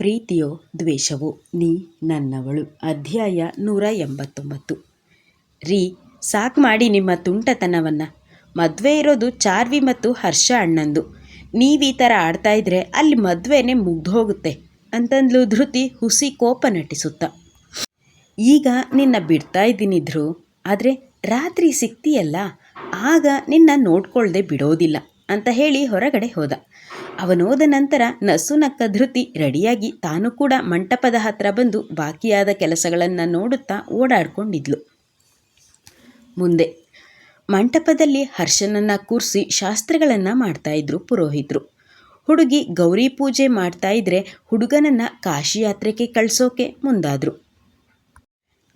ಪ್ರೀತಿಯೋ ದ್ವೇಷವೋ ನೀ ನನ್ನವಳು. ಅಧ್ಯಾಯ ನೂರ ಎಂಬತ್ತೊಂಬತ್ತು. ರೀ, ಸಾಕು ಮಾಡಿ ನಿಮ್ಮ ತುಂಟತನವನ್ನು. ಮದುವೆ ಇರೋದು ಚಾರ್ವಿ ಮತ್ತು ಹರ್ಷ ಅಣ್ಣಂದು. ನೀವು ಥರ ಆಡ್ತಾ ಇದ್ರೆ ಅಲ್ಲಿ ಮದುವೆನೇ ಮುಗ್ದು ಹೋಗುತ್ತೆ ಅಂತಂದ್ಲು ಧೃತಿ ಹುಸಿ ಕೋಪ ನಟಿಸುತ್ತ. ಈಗ ನಿನ್ನ ಬಿಡ್ತಾ ಇದ್ದೀನಿ ಧ್ರು, ಆದರೆ ರಾತ್ರಿ ಸಿಗ್ತೀಯಲ್ಲ ಆಗ ನಿನ್ನ ನೋಡ್ಕೊಳ್ದೆ ಬಿಡೋದಿಲ್ಲ ಅಂತ ಹೇಳಿ ಹೊರಗಡೆ ಹೋದ. ಅವನೋದ ನಂತರ ನಸುನಕ್ಕ ಧೃತಿ ರೆಡಿಯಾಗಿ ತಾನು ಕೂಡ ಮಂಟಪದ ಹತ್ರ ಬಂದು ಬಾಕಿಯಾದ ಕೆಲಸಗಳನ್ನು ನೋಡುತ್ತಾ ಓಡಾಡ್ಕೊಂಡಿದ್ಲು. ಮುಂದೆ ಮಂಟಪದಲ್ಲಿ ಹರ್ಷನನ್ನ ಕೂರಿಸಿ ಶಾಸ್ತ್ರಗಳನ್ನು ಮಾಡ್ತಾ ಇದ್ರು ಪುರೋಹಿತರು. ಹುಡುಗಿ ಗೌರಿ ಪೂಜೆ ಮಾಡ್ತಾ ಇದ್ರೆ ಹುಡುಗನನ್ನ ಕಾಶಿ ಯಾತ್ರೆಗೆ ಕಳಿಸೋಕೆ ಮುಂದಾದ್ರು.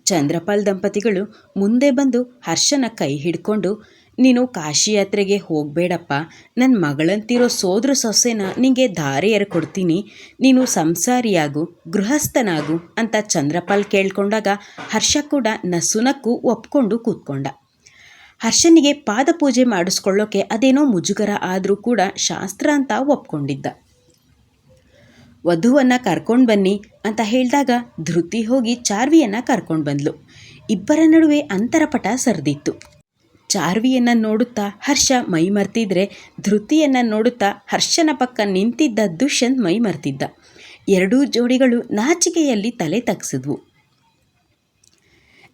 ಚಂದ್ರಪಾಲ್ ದಂಪತಿಗಳು ಮುಂದೆ ಬಂದು ಹರ್ಷನ ಕೈ ಹಿಡ್ಕೊಂಡು ನೀನು ಕಾಶಿ ಯಾತ್ರೆಗೆ ಹೋಗಬೇಡಪ್ಪ. ನನ್ನ ಮಗಳಂತಿರೋ ಸೋದ್ರ ಸೊಸೆನ ನಿಂಗೆ ದಾರಿ ಕೊಡ್ತೀನಿ ನೀನು ಸಂಸಾರಿಯಾಗು, ಗೃಹಸ್ಥನಾಗು ಅಂತ ಚಂದ್ರಪಾಲ್ ಕೇಳ್ಕೊಂಡಾಗ ಹರ್ಷ ಕೂಡ ನಸುನಕ್ಕು ಒಪ್ಕೊಂಡು ಕೂತ್ಕೊಂಡ. ಹರ್ಷನಿಗೆ ಪಾದಪೂಜೆ ಮಾಡಿಸ್ಕೊಳ್ಳೋಕೆ ಅದೇನೋ ಮುಜುಗರ ಆದರೂ ಕೂಡ ಶಾಸ್ತ್ರ ಅಂತ ಒಪ್ಕೊಂಡಿದ್ದ. ವಧುವನ್ನು ಕರ್ಕೊಂಡು ಬನ್ನಿ ಅಂತ ಹೇಳಿದಾಗ ಧೃತಿ ಹೋಗಿ ಚಾರ್ವಿಯನ್ನು ಕರ್ಕೊಂಡು ಬಂದ್ಲು. ಇಬ್ಬರ ನಡುವೆ ಅಂತರಪಟ ಸರಿದಿತ್ತು. ಚಾರ್ವಿಯನ್ನು ನೋಡುತ್ತಾ ಹರ್ಷ ಮೈ ಮರ್ತಿದ್ರೆ, ಧೃತಿಯನ್ನು ನೋಡುತ್ತಾ ಹರ್ಷನ ಪಕ್ಕ ನಿಂತಿದ್ದ ದುಷ್ಯಂತ್ ಮೈ ಮರ್ತಿದ್ದ. ಎರಡೂ ಜೋಡಿಗಳು ನಾಚಿಕೆಯಲ್ಲಿ ತಲೆ ತಗ್ಸಿದ್ವು.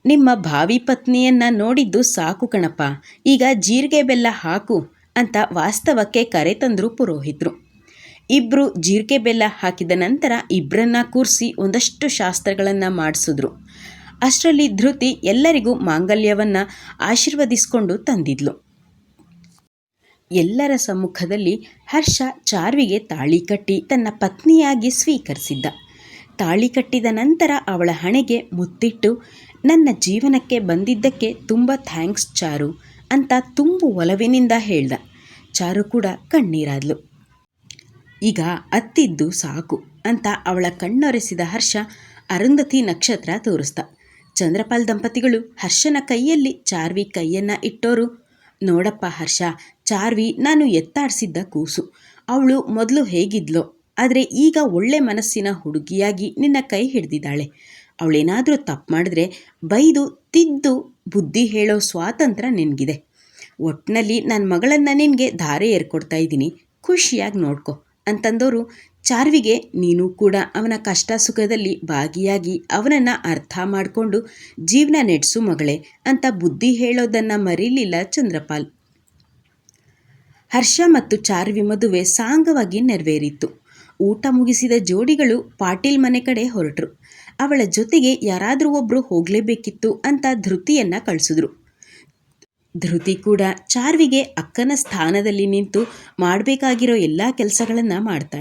ನಿಮ್ಮ ಭಾವಿ ಪತ್ನಿಯನ್ನ ನೋಡಿದ್ದು ಸಾಕು ಕಣಪ್ಪ, ಈಗ ಜೀರಿಗೆ ಬೆಲ್ಲ ಹಾಕು ಅಂತ ವಾಸ್ತವಕ್ಕೆ ಕರೆ ತಂದರು ಪುರೋಹಿತರು. ಇಬ್ಬರು ಜೀರಿಗೆ ಬೆಲ್ಲ ಹಾಕಿದ ನಂತರ ಇಬ್ಬರನ್ನ ಕೂರಿಸಿ ಒಂದಷ್ಟು ಶಾಸ್ತ್ರಗಳನ್ನು ಮಾಡಿಸಿದ್ರು. ಅಷ್ಟರಲ್ಲಿ ಧೃತಿ ಎಲ್ಲರಿಗೂ ಮಾಂಗಲ್ಯವನ್ನು ಆಶೀರ್ವದಿಸಿಕೊಂಡು ತಂದಿದ್ಲು. ಎಲ್ಲರ ಸಮ್ಮುಖದಲ್ಲಿ ಹರ್ಷ ಚಾರ್ವಿಗೆ ತಾಳಿ ಕಟ್ಟಿ ತನ್ನ ಪತ್ನಿಯಾಗಿ ಸ್ವೀಕರಿಸಿದ್ದ. ತಾಳಿ ಕಟ್ಟಿದ ನಂತರ ಅವಳ ಹಣೆಗೆ ಮುತ್ತಿಟ್ಟು, ನನ್ನ ಜೀವನಕ್ಕೆ ಬಂದಿದ್ದಕ್ಕೆ ತುಂಬ ಥ್ಯಾಂಕ್ಸ್ ಚಾರು ಅಂತ ತುಂಬು ಒಲವಿನಿಂದ ಹೇಳ್ದ. ಚಾರು ಕೂಡ ಕಣ್ಣೀರಾದ್ಲು. ಈಗ ಅತ್ತಿದ್ದು ಸಾಕು ಅಂತ ಅವಳ ಕಣ್ಣೊರೆಸಿದ ಹರ್ಷ ಅರುಂಧತಿ ನಕ್ಷತ್ರ ತೋರಿಸ್ದ. ಚಂದ್ರಪಾಲ್ ದಂಪತಿಗಳು ಹರ್ಷನ ಕೈಯಲ್ಲಿ ಚಾರ್ವಿ ಕೈಯನ್ನ ಇಟ್ಟೋರು. ನೋಡಪ್ಪ ಹರ್ಷ, ಚಾರ್ವಿ ನಾನು ಎತ್ತಾಡಿಸಿದ್ದ ಕೂಸು. ಅವಳು ಮೊದಲು ಹೇಗಿದ್ಲೋ, ಆದರೆ ಈಗ ಒಳ್ಳೆ ಮನಸ್ಸಿನ ಹುಡುಗಿಯಾಗಿ ನಿನ್ನ ಕೈ ಹಿಡ್ದಿದ್ದಾಳೆ. ಅವಳೇನಾದರೂ ತಪ್ಪು ಮಾಡಿದ್ರೆ ಬೈದು ತಿದ್ದು ಬುದ್ಧಿ ಹೇಳೋ ಸ್ವಾತಂತ್ರ್ಯ ನಿನಗಿದೆ. ಒಟ್ಟಿನಲ್ಲಿ ನನ್ನ ಮಗಳನ್ನು ನಿನಗೆ ಧಾರೆ ಏರ್ಕೊಡ್ತಾ ಇದ್ದೀನಿ. ಖುಷಿಯಾಗಿ ನೋಡ್ಕೊ ಅಂತಂದವರು ಚಾರ್ವಿಗೆ ನೀನು ಕೂಡ ಅವನ ಕಷ್ಟ ಸುಖದಲ್ಲಿ ಭಾಗಿಯಾಗಿ ಅವನನ್ನು ಅರ್ಥ ಮಾಡಿಕೊಂಡು ಜೀವನ ನೆಡ್ಸು ಮಗಳೇ ಅಂತ ಬುದ್ಧಿ ಹೇಳೋದನ್ನು ಮರೀಲಿಲ್ಲ ಚಂದ್ರಪಾಲ್. ಹರ್ಷ ಮತ್ತು ಚಾರ್ವಿ ಮದುವೆ ಸಾಂಗವಾಗಿ ನೆರವೇರಿತ್ತು. ಊಟ ಮುಗಿಸಿದ ಜೋಡಿಗಳು ಪಾಟೀಲ್ ಮನೆ ಕಡೆ ಹೊರಟರು. ಅವಳ ಜೊತೆಗೆ ಯಾರಾದರೂ ಒಬ್ಬರು ಹೋಗಲೇಬೇಕಿತ್ತು ಅಂತ ಧೃತಿಯನ್ನು ಕಳಿಸಿದ್ರು. ಧೃತಿ ಕೂಡ ಚಾರ್ವಿಗೆ ಅಕ್ಕನ ಸ್ಥಾನದಲ್ಲಿ ನಿಂತು ಮಾಡಬೇಕಾಗಿರೋ ಎಲ್ಲ ಕೆಲಸಗಳನ್ನು ಮಾಡ್ತಾ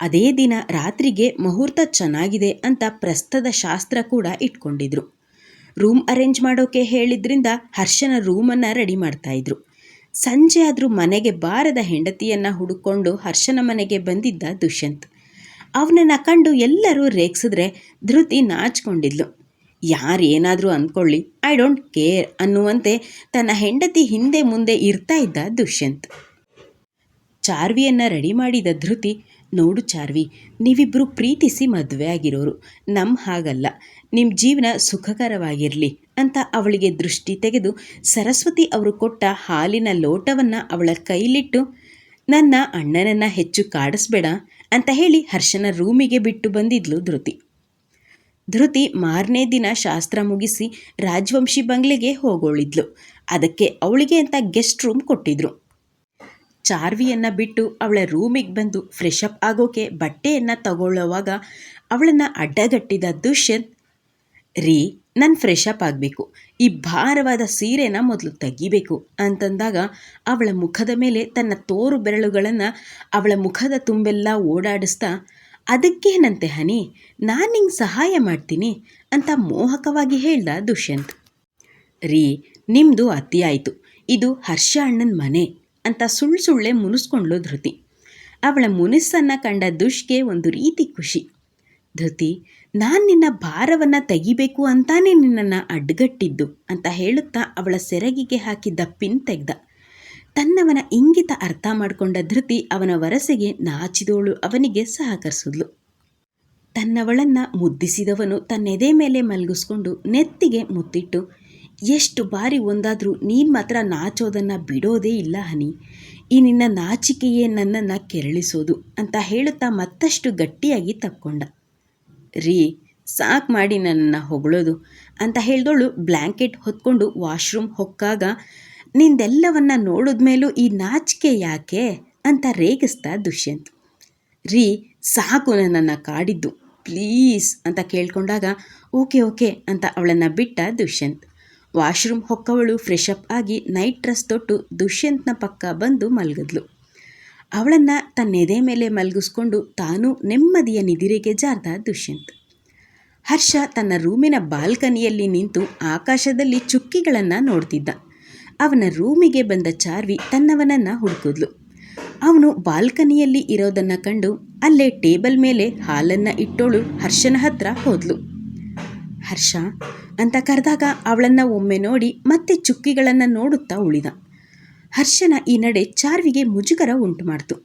ಅದೇ ದಿನ ರಾತ್ರಿಗೆ ಮುಹೂರ್ತ ಚೆನ್ನಾಗಿದೆ ಅಂತ ಪ್ರಸ್ತದ ಶಾಸ್ತ್ರ ಕೂಡ ಇಟ್ಕೊಂಡಿದ್ರು. ರೂಮ್ ಅರೇಂಜ್ ಮಾಡೋಕೆ ಹೇಳಿದ್ರಿಂದ ಹರ್ಷನ ರೂಮನ್ನು ರೆಡಿ ಮಾಡ್ತಾಯಿದ್ರು ಸಂಜೆ ಆದರೂ ಮನೆಗೆ ಬಾರದ ಹೆಂಡತಿಯನ್ನು ಹುಡುಕೊಂಡು ಹರ್ಷನ ಮನೆಗೆ ಬಂದಿದ್ದ ದುಷ್ಯಂತ್. ಅವನನ್ನು ಕಂಡು ಎಲ್ಲರೂ ರೇಗಿಸಿದ್ರೆ ಧೃತಿ ನಾಚ್ಕೊಂಡಿದ್ಲು. ಯಾರು ಏನಾದರೂ ಅಂದ್ಕೊಳ್ಳಿ ಐ ಡೋಂಟ್ ಕೇರ್ ಅನ್ನುವಂತೆ ತನ್ನ ಹೆಂಡತಿ ಹಿಂದೆ ಮುಂದೆ ಇರ್ತಾ ಇದ್ದ ದುಷ್ಯಂತ್. ಚಾರ್ವಿಯನ್ನು ರೆಡಿ ಮಾಡಿದ ಧೃತಿ ನೋಡು ಚಾರ್ವಿ ನೀವಿಬ್ಬರು ಪ್ರೀತಿಸಿ ಮದುವೆ ಆಗಿರೋರು. ನಮ್ಮ ಹಾಗಲ್ಲ. ನಿಮ್ಮ ಜೀವನ ಸುಖಕರವಾಗಿರಲಿ ಅಂತ ಅವಳಿಗೆ ದೃಷ್ಟಿ ತೆಗೆದು ಸರಸ್ವತಿ ಅವರು ಕೊಟ್ಟ ಹಾಲಿನ ಲೋಟವನ್ನು ಅವಳ ಕೈಲಿಟ್ಟು, ನನ್ನ ಅಣ್ಣನನ್ನು ಹೆಚ್ಚು ಕಾಡಿಸ್ಬೇಡ ಅಂತ ಹೇಳಿ ಹರ್ಷನ ರೂಮಿಗೆ ಬಿಟ್ಟು ಬಂದಿದ್ಲು ಧೃತಿ. ಧೃತಿ ಮಾರನೇ ದಿನ ಶಾಸ್ತ್ರ ಮುಗಿಸಿ ರಾಜವಂಶಿ ಬಂಗ್ಲೆಗೆ ಹೋಗೋಳಿದ್ಲು ಅದಕ್ಕೆ ಅವಳಿಗೆ ಅಂತ ಗೆಸ್ಟ್ ರೂಮ್ ಕೊಟ್ಟಿದ್ರು. ಚಾರ್ವಿಯನ್ನು ಬಿಟ್ಟು ಅವಳ ರೂಮಿಗೆ ಬಂದು ಫ್ರೆಶ್ ಅಪ್ ಆಗೋಕೆ ಬಟ್ಟೆಯನ್ನು ತಗೊಳ್ಳೋವಾಗ ಅವಳನ್ನು ಅಡ್ಡಗಟ್ಟಿದ ದುಷ್ಯಂತ್, ರೀ, ನಾನು ಫ್ರೆಶ್ ಅಪ್ ಆಗಬೇಕು. ಈ ಭಾರವಾದ ಸೀರೆನ ಮೊದಲು ತೆಗಿಬೇಕು ಅಂತಂದಾಗ ಅವಳ ಮುಖದ ಮೇಲೆ ತನ್ನ ತೋರು ಬೆರಳುಗಳನ್ನು ಅವಳ ಮುಖದ ತುಂಬೆಲ್ಲ ಓಡಾಡಿಸ್ತಾ ಅದಕ್ಕೇನಂತೆ ಹನಿ, ನಾನು ನಿಂಗೆ ಸಹಾಯ ಮಾಡ್ತೀನಿ ಅಂತ ಮೋಹಕವಾಗಿ ಹೇಳ್ದ ದುಷ್ಯಂತ್. ರೀ ನಿಮ್ಮದು ಅತಿಯಾಯಿತು ಇದು ಹರ್ಷ ಅಣ್ಣನ ಮನೆ. ಅಂತ ಸುಳ್ಳು ಸುಳ್ಳೆ ಮುನಿಸ್ಕೊಂಡ್ಳು ಧೃತಿ. ಅವಳ ಮುನಿಸ್ಸನ್ನು ಕಂಡ ದುಷ್ಗೆ ಒಂದು ರೀತಿ ಖುಷಿ. ಧೃತಿ, ನಾನು ನಿನ್ನ ಭಾರವನ್ನು ತೆಗಿಬೇಕು ಅಂತಾನೆ ನಿನ್ನನ್ನು ಅಡ್ಗಟ್ಟಿದ್ದು ಅಂತ ಹೇಳುತ್ತಾ ಅವಳ ಸೆರಗಿಗೆ ಹಾಕಿದ್ದ ಪಿನ್ ತೆಗೆದ. ತನ್ನವನ ಇಂಗಿತ ಅರ್ಥ ಮಾಡಿಕೊಂಡ ಧೃತಿ ಅವನ ವರಸೆಗೆ ನಾಚಿದೋಳು ಅವನಿಗೆ ಸಹಕರಿಸಿದ್ಲು. ತನ್ನವಳನ್ನು ಮುದ್ದಿಸಿದವನು ತನ್ನೆದೆ ಮೇಲೆ ಮಲಗಿಸ್ಕೊಂಡು ನೆತ್ತಿಗೆ ಮುತ್ತಿಟ್ಟು ಎಷ್ಟು ಬಾರಿ ಒಂದಾದರೂ ನೀನು ಮಾತ್ರ ನಾಚೋದನ್ನು ಬಿಡೋದೇ ಇಲ್ಲ ಹನಿ. ಈ ನಿನ್ನ ನಾಚಿಕೆಯೇ ನನ್ನನ್ನು ಕೆರಳಿಸೋದು ಅಂತ ಹೇಳುತ್ತಾ ಮತ್ತಷ್ಟು ಗಟ್ಟಿಯಾಗಿ ತಕ್ಕೊಂಡ ರೀ, ಸಾಕು ಮಾಡಿ ನನ್ನನ್ನು ಹೊಗಳೋದು ಅಂತ ಹೇಳ್ದೋಳು ಬ್ಲ್ಯಾಂಕೆಟ್ ಹೊತ್ಕೊಂಡು ವಾಶ್ರೂಮ್ ಹೊಕ್ಕಾಗ, ನಿಂದೆಲ್ಲವನ್ನ ನೋಡಿದ್ಮೇಲೂ ಈ ನಾಚಿಕೆ ಯಾಕೆ ಅಂತ ರೇಗಿಸ್ತಾ ದುಷ್ಯಂತ್. ರೀ, ಸಾಕು ನನ್ನನ್ನು ಕಾಡಿದ್ದು, ಪ್ಲೀಸ್ ಅಂತ ಕೇಳ್ಕೊಂಡಾಗ ಓಕೆ ಓಕೆ ಅಂತ ಅವಳನ್ನು ಬಿಟ್ಟ ದುಷ್ಯಂತ್. ವಾಶ್ರೂಮ್ ಹೊಕ್ಕವಳು ಫ್ರೆಶ್ ಅಪ್ ಆಗಿ ನೈಟ್ ಡ್ರೆಸ್ ತೊಟ್ಟು ದುಷ್ಯಂತ್ನ ಪಕ್ಕ ಬಂದು ಮಲಗಿದ್ಲು. ಅವಳನ್ನು ತನ್ನೆದೆ ಮೇಲೆ ಮಲಗಿಸ್ಕೊಂಡು ತಾನೂ ನೆಮ್ಮದಿಯ ನಿದಿರೆಗೆ ಜಾರ್ದ ದುಷ್ಯಂತ್. ಹರ್ಷ ತನ್ನ ರೂಮಿನ ಬಾಲ್ಕನಿಯಲ್ಲಿ ನಿಂತು ಆಕಾಶದಲ್ಲಿ ಚುಕ್ಕಿಗಳನ್ನು ನೋಡ್ತಿದ್ದ. ಅವನ ರೂಮಿಗೆ ಬಂದ ಚಾರ್ವಿ ತನ್ನವನನ್ನು ಹುಡುಕಿದ್ಲು. ಅವನು ಬಾಲ್ಕನಿಯಲ್ಲಿ ಇರೋದನ್ನು ಕಂಡು ಅಲ್ಲೇ ಟೇಬಲ್ ಮೇಲೆ ಹಾಲನ್ನು ಇಟ್ಟೋಳು ಹರ್ಷನ ಹತ್ರ ಹೋದ್ಲು. ಹರ್ಷ ಅಂತ ಕರೆದಾಗ ಅವಳನ್ನು ಒಮ್ಮೆ ನೋಡಿ ಮತ್ತೆ ಚುಕ್ಕಿಗಳನ್ನು ನೋಡುತ್ತಾ ಉಳಿದ. ಹರ್ಷನ ಈ ನಡೆ ಚಾರ್ವಿಗೆ ಮುಜುಗರ ಉಂಟು ಮಾಡ್ತು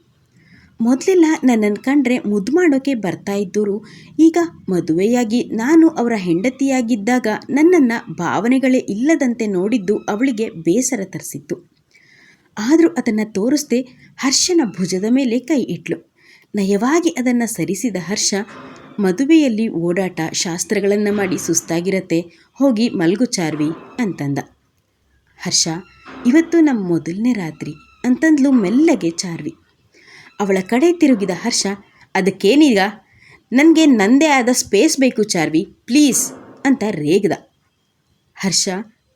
ಮೊದಲೆಲ್ಲ ನನ್ನನ್ನು ಕಂಡ್ರೆ ಮುದ್ದು ಮಾಡೋಕೆ ಬರ್ತಾ ಇದ್ದರು. ಈಗ ಮದುವೆಯಾಗಿ ನಾನು ಅವರ ಹೆಂಡತಿಯಾಗಿದ್ದಾಗ ನನ್ನನ್ನು ಭಾವನೆಗಳೇ ಇಲ್ಲದಂತೆ ನೋಡಿದ್ದು ಅವಳಿಗೆ ಬೇಸರ ತರಿಸಿತ್ತು. ಆದರೂ ಅದನ್ನು ತೋರಿಸ್ದೆ ಹರ್ಷನ ಭುಜದ ಮೇಲೆ ಕೈ ಇಟ್ಲು. ನಯವಾಗಿ ಅದನ್ನು ಸರಿಸಿದ ಹರ್ಷ ಮದುವೆಯಲ್ಲಿ ಓಡಾಟ ಶಾಸ್ತ್ರಗಳನ್ನು ಮಾಡಿ ಸುಸ್ತಾಗಿರತ್ತೆ, ಹೋಗಿ ಮಲ್ಗು ಚಾರ್ವಿ ಅಂತಂದ. ಹರ್ಷ, ಇವತ್ತು ನಮ್ಮ ಮೊದಲನೇ ರಾತ್ರಿ ಅಂತಂದ್ಲು ಮೆಲ್ಲಗೆ ಚಾರ್ವಿ. ಅವಳ ಕಡೆ ತಿರುಗಿದ ಹರ್ಷ, ಅದಕ್ಕೇನೀಗ? ನನಗೆ ನಂದೇ ಆದ ಸ್ಪೇಸ್ ಬೇಕು ಚಾರ್ವಿ, ಪ್ಲೀಸ್ ಅಂತ ರೇಗ್ದ. ಹರ್ಷ,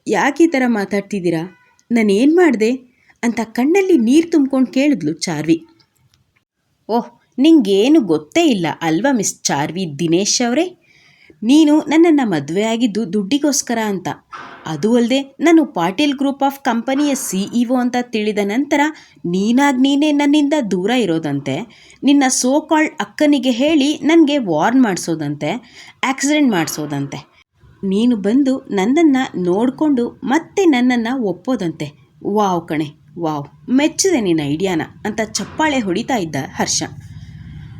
ಯಾಕೆ ಈ ಥರ ಮಾತಾಡ್ತಿದ್ದೀರಾ? ನಾನೇನು ಮಾಡಿದೆ? ಅಂತ ಕಣ್ಣಲ್ಲಿ ನೀರು ತುಂಬ್ಕೊಂಡು ಕೇಳಿದ್ಲು ಚಾರ್ವಿ. ಓಹ್ ನಿಂಗೇನು ಗೊತ್ತೇ ಇಲ್ಲ ಅಲ್ವಾ ಮಿಸ್ ಚಾರ್ವಿ ದಿನೇಶ್ ಅವರೇ? ನೀನು ನನ್ನನ್ನು ಮದುವೆ ಆಗಿದ್ದು ದುಡ್ಡಿಗೋಸ್ಕರ ಅಂತ. ಅದು ಅಲ್ಲದೆ ನಾನು ಪಾಟೀಲ್ ಗ್ರೂಪ್ ಆಫ್ ಕಂಪನಿಯ ಸಿ ಅಂತ ತಿಳಿದ ನಂತರ ನೀನಾಗಿ ನೀನೇ ನನ್ನಿಂದ ದೂರ ಇರೋದಂತೆ. ನಿನ್ನ ಸೋ ಕಾಲ್ಡ್ ಅಕ್ಕನಿಗೆ ಹೇಳಿ ನನಗೆ ವಾರ್ನ್ ಮಾಡಿಸೋದಂತೆ, ಆಕ್ಸಿಡೆಂಟ್ ಮಾಡಿಸೋದಂತೆ. ನೀನು ಬಂದು ನನ್ನನ್ನು ನೋಡಿಕೊಂಡು ಮತ್ತೆ ನನ್ನನ್ನು ಒಪ್ಪೋದಂತೆ. ವಾವ್ ಕಣೆ, ವಾವ್, ಮೆಚ್ಚಿದೆ ನಿನ್ನ ಐಡಿಯಾನ ಅಂತ ಚಪ್ಪಾಳೆ ಹೊಡಿತಾ ಇದ್ದ ಹರ್ಷ.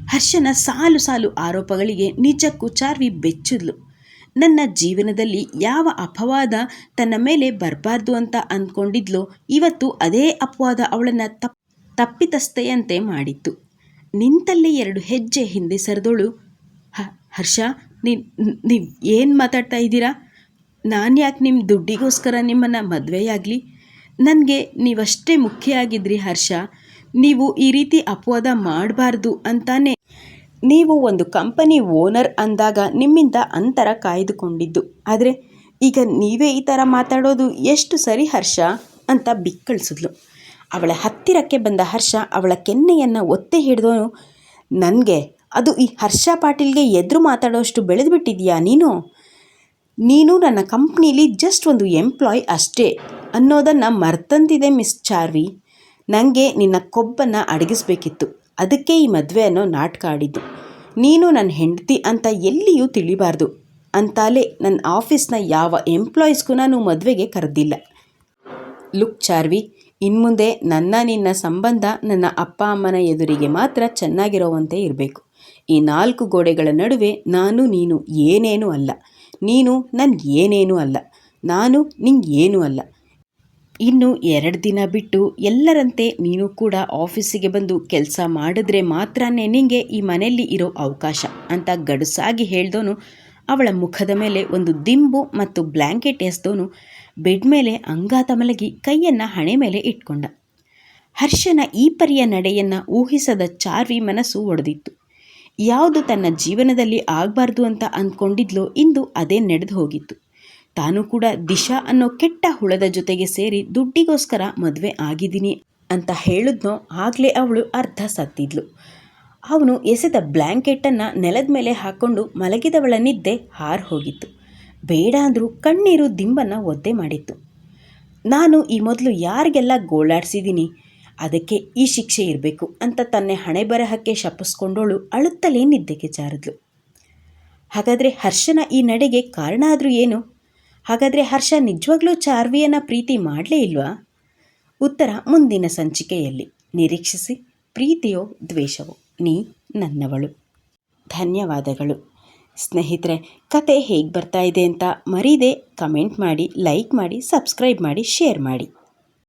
ಹರ್ಷನ ಸಾಲು ಸಾಲು ಆರೋಪಗಳಿಗೆ ನಿಜಕ್ಕೂ ಚಾರ್ವಿ ಬೆಚ್ಚಿದ್ಲು. ನನ್ನ ಜೀವನದಲ್ಲಿ ಯಾವ ಅಪವಾದ ತನ್ನ ಮೇಲೆ ಬರಬಾರ್ದು ಅಂತ ಅಂದ್ಕೊಂಡಿದ್ಲೋ, ಇವತ್ತು ಅದೇ ಅಪವಾದ ಅವಳನ್ನು ತಪ್, ತಪ್ಪಿತಸ್ಥೆಯಂತೆ ಮಾಡಿತ್ತು. ನಿಂತಲ್ಲೇ ಎರಡು ಹೆಜ್ಜೆ ಹಿಂದೆ ಸರಿದೋಳು ಹರ್ಷ ನೀವು ಏನು ಮಾತಾಡ್ತಾ ಇದ್ದೀರಾ? ನಾನು ಯಾಕೆ ನಿಮ್ಮ ದುಡ್ಡಿಗೋಸ್ಕರ ನಿಮ್ಮನ್ನು ಮದುವೆಯಾಗಲಿ? ನನಗೆ ನೀವಷ್ಟೇ ಮುಖ್ಯ ಆಗಿದ್ರಿ ಹರ್ಷ. ನೀವು ಈ ರೀತಿ ಅಪವಾದ ಮಾಡಬಾರ್ದು ಅಂತಾನೆ. ನೀವು ಒಂದು ಕಂಪನಿ ಓನರ್ ಅಂದಾಗ ನಿಮ್ಮಿಂದ ಅಂತರ ಕಾಯ್ದುಕೊಂಡಿದ್ದು. ಆದರೆ ಈಗ ನೀವೇ ಈ ಥರ ಮಾತಾಡೋದು ಎಷ್ಟು ಸರಿ ಹರ್ಷ ಅಂತ ಬಿಕ್ಕಳಿಸಿದ್ಲು. ಅವಳ ಹತ್ತಿರಕ್ಕೆ ಬಂದ ಹರ್ಷ ಅವಳ ಕೆನ್ನೆಯನ್ನು ಒತ್ತೆ ಹಿಡಿದೋನು ನನಗೆ? ಅದು ಈ ಹರ್ಷ ಪಾಟೀಲ್ಗೆ ಎದುರು ಮಾತಾಡೋಷ್ಟು ಬೆಳೆದುಬಿಟ್ಟಿದೆಯಾ ನೀನು? ನೀನು ನನ್ನ ಕಂಪ್ನೀಲಿ ಜಸ್ಟ್ ಒಂದು ಎಂಪ್ಲಾಯ್ ಅಷ್ಟೇ ಅನ್ನೋದನ್ನು ಮರ್ತಂತಿದೆ ಮಿಸ್ ಚಾರ್ವಿ. ನನಗೆ ನಿನ್ನ ಕೊಬ್ಬನ್ನು ಅಡಗಿಸ್ಬೇಕಿತ್ತು. ಅದಕ್ಕೆ ಈ ಮದುವೆ ಅನ್ನೋ ನಾಟಕ ಆಡಿದ್ದು. ನೀನು ನನ್ನ ಹೆಂಡತಿ ಅಂತ ಎಲ್ಲಿಯೂ ತಿಳಿಬಾರ್ದು ಅಂತಾಲೇ ನನ್ನ ಆಫೀಸ್ನ ಯಾವ ಎಂಪ್ಲಾಯೀಸ್ಗೂ ನಾನು ಮದುವೆಗೆ ಕರೆದಿಲ್ಲ. ಲುಕ್ ಚಾರ್ವಿ, ಇನ್ಮುಂದೆ ನನ್ನ ನಿನ್ನ ಸಂಬಂಧ ನನ್ನ ಅಪ್ಪ ಅಮ್ಮನ ಎದುರಿಗೆ ಮಾತ್ರ ಚೆನ್ನಾಗಿರೋವಂತೆ ಇರಬೇಕು. ಈ ನಾಲ್ಕು ಗೋಡೆಗಳ ನಡುವೆ ನಾನು ನೀನು ಏನೇನೂ ಅಲ್ಲ. ನೀನು ನನಗೆ ಏನೇನೂ ಅಲ್ಲ. ನಾನು ನಿಂಗೆ ಏನೂ ಅಲ್ಲ. ಇನ್ನು ಎರಡು ದಿನ ಬಿಟ್ಟು ಎಲ್ಲರಂತೆ ನೀನು ಕೂಡ ಆಫೀಸಿಗೆ ಬಂದು ಕೆಲಸ ಮಾಡಿದ್ರೆ ಮಾತ್ರನೇ ನಿಂಗೆ ಈ ಮನೆಯಲ್ಲಿ ಇರೋ ಅವಕಾಶ ಅಂತ ಗಡುಸಾಗಿ ಹೇಳ್ದೋನು ಅವಳ ಮುಖದ ಮೇಲೆ ಒಂದು ದಿಂಬು ಮತ್ತು ಬ್ಲ್ಯಾಂಕೆಟ್ ಎಸ್ದವನು ಬೆಡ್ ಮೇಲೆ ಅಂಗಾತ ಮಲಗಿ ಕೈಯನ್ನು ಹಣೆ ಮೇಲೆ ಇಟ್ಕೊಂಡ. ಹರ್ಷನ ಈ ಪರಿಯ ನಡೆಯನ್ನು ಊಹಿಸದ ಚಾರ್ವಿ ಮನಸ್ಸು ಒಡೆದಿತ್ತು. ಯಾವುದು ತನ್ನ ಜೀವನದಲ್ಲಿ ಆಗಬಾರ್ದು ಅಂತ ಅಂದ್ಕೊಂಡಿದ್ಲೋ ಇಂದು ಅದೇ ನಡೆದು ಹೋಗಿತ್ತು. ತಾನು ಕೂಡ ದಿಶಾ ಅನ್ನೋ ಕೆಟ್ಟ ಹುಳದ ಜೊತೆಗೆ ಸೇರಿ ದುಡ್ಡಿಗೋಸ್ಕರ ಮದುವೆ ಆಗಿದ್ದೀನಿ ಅಂತ ಹೇಳಿದ್ನೋ ಆಗಲೇ ಅವಳು ಅರ್ಧ ಸತ್ತಿದ್ಲು. ಅವನು ಎಸೆದ ಬ್ಲ್ಯಾಂಕೆಟನ್ನು ನೆಲದ ಮೇಲೆ ಹಾಕ್ಕೊಂಡು ಮಲಗಿದವಳ ನಿದ್ದೆ ಹಾರು ಹೋಗಿತ್ತು. ಬೇಡ ಅಂದರೂ ಕಣ್ಣೀರು ದಿಂಬನ್ನು ಒದ್ದೆ ಮಾಡಿತ್ತು. ನಾನು ಈ ಮೊದಲು ಯಾರಿಗೆಲ್ಲ ಗೋಳಾಡಿಸಿದ್ದೀನಿ? ಅದಕ್ಕೆ ಈ ಶಿಕ್ಷೆ ಇರಬೇಕು ಅಂತ ತನ್ನೆ ಹಣೆ ಬರಹಕ್ಕೆ ಶಪಿಸ್ಕೊಂಡೋಳು ಅಳುತ್ತಲೇ ನಿದ್ದೆಗೆ ಜಾರಿದ್ಲು. ಹಾಗಾದರೆ ಹರ್ಷನ ಈ ನಡೆಗೆ ಕಾರಣ ಆದರೂ ಏನು? ಹಾಗಾದರೆ ಹರ್ಷ ನಿಜವಾಗ್ಲೂ ಚಾರ್ವಿಯನ್ನು ಪ್ರೀತಿ ಮಾಡಲೇ ಇಲ್ವಾ? ಉತ್ತರ ಮುಂದಿನ ಸಂಚಿಕೆಯಲ್ಲಿ. ನಿರೀಕ್ಷಿಸಿ, ಪ್ರೀತಿಯೋ ದ್ವೇಷವೋ, ನೀ ನನ್ನವಳು. ಧನ್ಯವಾದಗಳು. ಸ್ನೇಹಿತರೆ, ಕತೆ ಹೇಗೆ ಬರ್ತಾ ಇದೆ ಅಂತ ಮರೀದೆ ಕಮೆಂಟ್ ಮಾಡಿ, ಲೈಕ್ ಮಾಡಿ, ಸಬ್ಸ್ಕ್ರೈಬ್ ಮಾಡಿ, ಶೇರ್ ಮಾಡಿ.